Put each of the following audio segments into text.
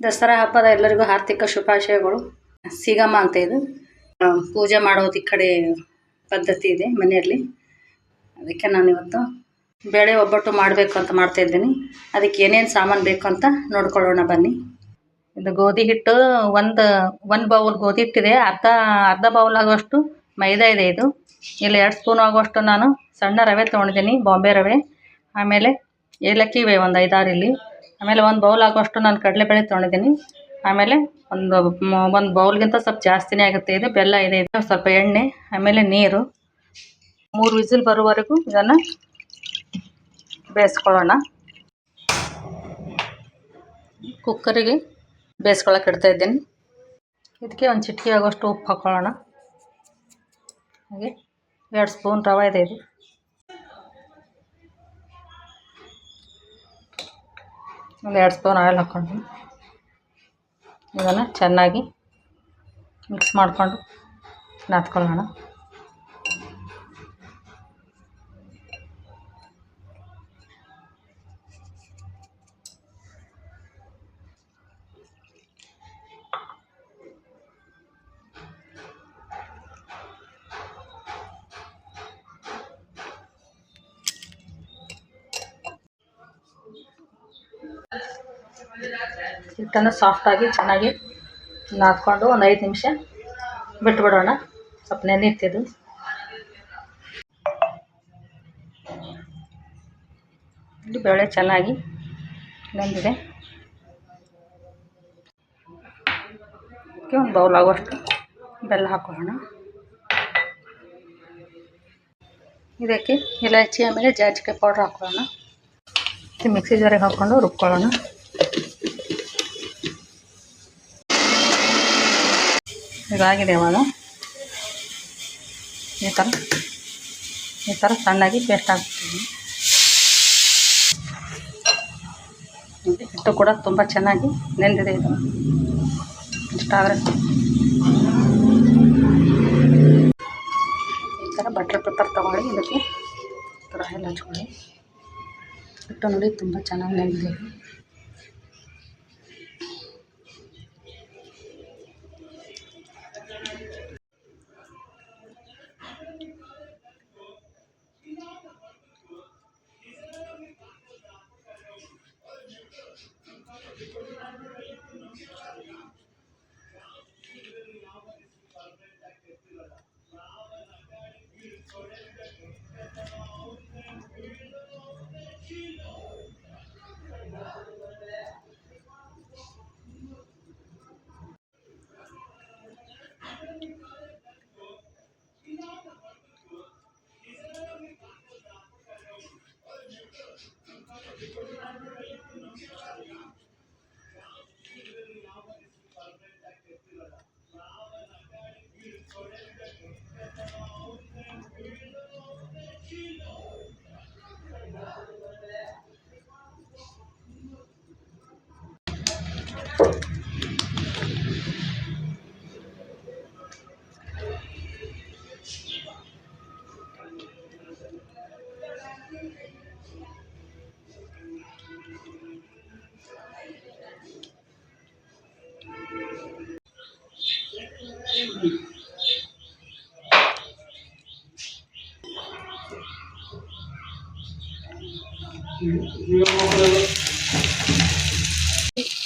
ದಸರಾ ಹಬ್ಬದ ಎಲ್ಲರಿಗೂ ಆರ್ಥಿಕ ಶುಭಾಶಯಗಳು. ಸಿಗಮ್ಮ ಅಂತ ಇದು. ಪೂಜೆ ಮಾಡೋದು ಈ ಕಡೆ ಪದ್ಧತಿ ಇದೆ ಮನೆಯಲ್ಲಿ. ಅದಕ್ಕೆ ನಾನು ಇವತ್ತು ಬೇಳೆ ಒಬ್ಬಟ್ಟು ಮಾಡಬೇಕು ಅಂತ ಮಾಡ್ತಾ ಇದ್ದೀನಿ. ಅದಕ್ಕೆ ಏನೇನು ಸಾಮಾನು ಬೇಕು ಅಂತ ನೋಡ್ಕೊಳ್ಳೋಣ ಬನ್ನಿ. ಇದು ಗೋಧಿ ಹಿಟ್ಟು, ಒಂದು ಒಂದು ಬೌಲ್ ಗೋಧಿ ಹಿಟ್ಟಿದೆ ಅರ್ಧ ಅರ್ಧ ಬೌಲ್ ಆಗುವಷ್ಟು ಮೈದಾ ಇದೆ ಇದು. ಇಲ್ಲಿ, ಎರಡು ಸ್ಪೂನ್ ಆಗುವಷ್ಟು ನಾನು ಸಣ್ಣ ರವೆ ತೊಗೊಂಡಿದ್ದೀನಿ, ಬಾಂಬೆ ರವೆ. ಆಮೇಲೆ ಏಲಕ್ಕಿ ಇವೆ, ಒಂದು ಐದಾರು ಇಲ್ಲಿ. ಆಮೇಲೆ ಒಂದು ಬೌಲ್ ಆಗುವಷ್ಟು ನಾನು ಕಡಲೆಬೇಳೆ ತೊಗೊಂಡಿದ್ದೀನಿ. ಆಮೇಲೆ ಒಂದು ಒಂದು ಬೌಲ್ಗಿಂತ ಸ್ವಲ್ಪ ಜಾಸ್ತಿನೇ ಆಗುತ್ತೆ. ಇದು ಬೆಲ್ಲ ಇದೆ, ಇದು ಸ್ವಲ್ಪ ಎಣ್ಣೆ, ಆಮೇಲೆ ನೀರು. ಮೂರು ವಿಸಿಲ್ ಬರುವವರೆಗೂ ಇದನ್ನು ಬೇಯಿಸ್ಕೊಳ್ಳೋಣ. ಕುಕ್ಕರಿಗೆ ಇಡ್ತಾ ಇದ್ದೀನಿ. ಇದಕ್ಕೆ ಒಂದು ಚಿಟಿಕೆ ಆಗೋಷ್ಟು ಉಪ್ಪು ಹಾಕ್ಕೊಳ್ಳೋಣ ಹಾಗೆ ಎರಡು ಸ್ಪೂನ್ ರವೆ ಇದೆ ಇದು. ಒಂದು ಎರಡು ಸ್ಪೂನ್ ಆಯಿಲ್ ಹಾಕ್ಕೊಂಡು ಇದನ್ನು ಚೆನ್ನಾಗಿ ಮಿಕ್ಸ್ ಮಾಡಿಕೊಂಡು ನಾದ್ಕೊಳ್ಳೋಣ. ಹಿಟ್ಟನ್ನು ಸಾಫ್ಟಾಗಿ ಚೆನ್ನಾಗಿ ನಾದ್ಕೊಂಡು ಒಂದು ಐದು ನಿಮಿಷ ಬಿಟ್ಬಿಡೋಣ. ಸ್ವಲ್ಪ ಇಲ್ಲಿ ಬೇಳೆ ಚೆನ್ನಾಗಿ ನೆಂದಿದೆ. ಒಂದು ಬೌಲ್ ಆಗೋಷ್ಟು ಬೆಲ್ಲ ಹಾಕೊಳ್ಳೋಣ. ಇದಕ್ಕೆ ಇಲಾಚಿ ಆಮೇಲೆ ಜಾಜಿಕಾಯಿ ಪೌಡ್ರ್ ಹಾಕೊಳ್ಳೋಣ. ಮಿಕ್ಸಿ ಜಾರಿಗೆ ಹಾಕ್ಕೊಂಡು ರುಬ್ಕೊಳ್ಳೋಣ. ಇದಾಗಿದೆ ಅವಾಗ ಈ ಥರ ಈ ಥರ ಸಣ್ಣಾಗಿ ಪೇಸ್ಟ್ ಹಾಕ್ತೀನಿ ನೋಡಿ, ಹಿಟ್ಟು ಕೂಡ ತುಂಬ ಚೆನ್ನಾಗಿ ನೆಂದಿದೆ ಇದು. ಈ ಥರ ಬಟ್ರ್ ಪೇಪರ್ ತೊಗೊಳ್ಳಿ ಇದಕ್ಕೆ ಈ ಥರ ಎಲ್ಲ ಹಚ್ಕೊಳ್ಳಿ. ಹಿಟ್ಟು ನೋಡಿ ತುಂಬ ಚೆನ್ನಾಗಿ ನೆಂದಿದೆ.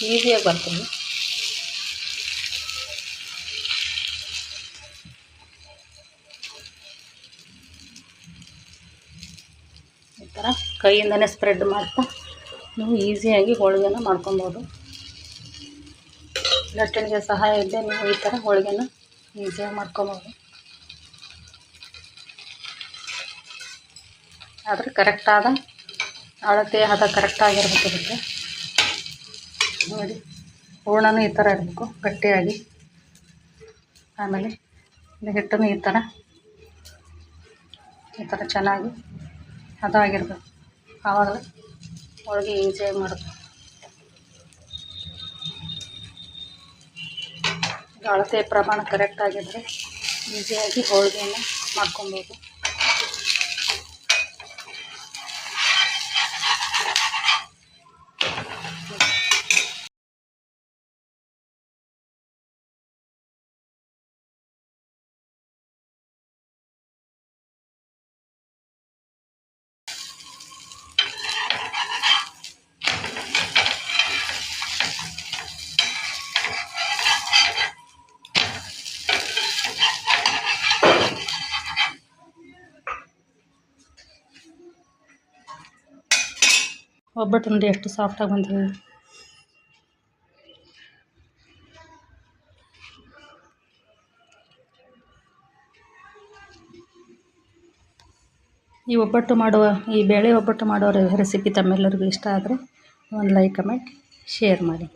ಈಸಿಯಾಗಿ ಬರ್ತೀನಿ. ಈ ಥರ ಕೈಯಿಂದನೇ ಸ್ಪ್ರೆಡ್ ಮಾಡ್ತಾ ನೀವು ಈಸಿಯಾಗಿ ಹೋಳಿಗೆನ ಮಾಡ್ಕೊಬೋದು. ಲಟ್ಟಣಿಗೆ ಸಹಾಯ ಇದ್ದೆ ನೀವು ಈ ಥರ ಹೋಳಿಗೆನ ಈಸಿಯಾಗಿ ಮಾಡ್ಕೊಬೋದು. ಆದರೆ ಕರೆಕ್ಟಾದ ಅಳತೆ ಹದ ಕರೆಕ್ಟಾಗಿರ್ಬೇಕು ಇದಕ್ಕೆ ನೋಡಿ, ಹೂರ್ಣನೂ ಈ ಥರ ಇರಬೇಕು, ಗಟ್ಟಿಯಾಗಿ. ಆಮೇಲೆ ಹಿಟ್ಟನ್ನು ಈ ಥರ ಈ ಥರ ಚೆನ್ನಾಗಿ ಹದ ಆಗಿರ್ಬೇಕು ಆವಾಗಲೇ ಹೋಳಿಗೆ ಈಸಿಯಾಗಿ ಮಾಡೋದು ಅಳತೆ ಪ್ರಮಾಣ ಕರೆಕ್ಟ್ ಆಗಿದ್ದರೆ ಈಸಿಯಾಗಿ ಹೋಳಿಗೆಯನ್ನು ಮಾಡ್ಕೊಬೋದು. ಒಬ್ಬಟ್ಟು ನೋಡಿ ಎಷ್ಟು ಸಾಫ್ಟಾಗಿ ಬಂದಿದೆ. ಈ ಒಬ್ಬಟ್ಟು ಮಾಡುವ, ಈ ಬೇಳೆ ಒಬ್ಬಟ್ಟು ಮಾಡುವ ರೆಸಿಪಿ ತಮ್ಮೆಲ್ಲರಿಗೂ ಇಷ್ಟ ಆದರೆ ಒಂದು ಲೈಕ್ ಕಮೆಂಟ್ ಶೇರ್ ಮಾಡಿ.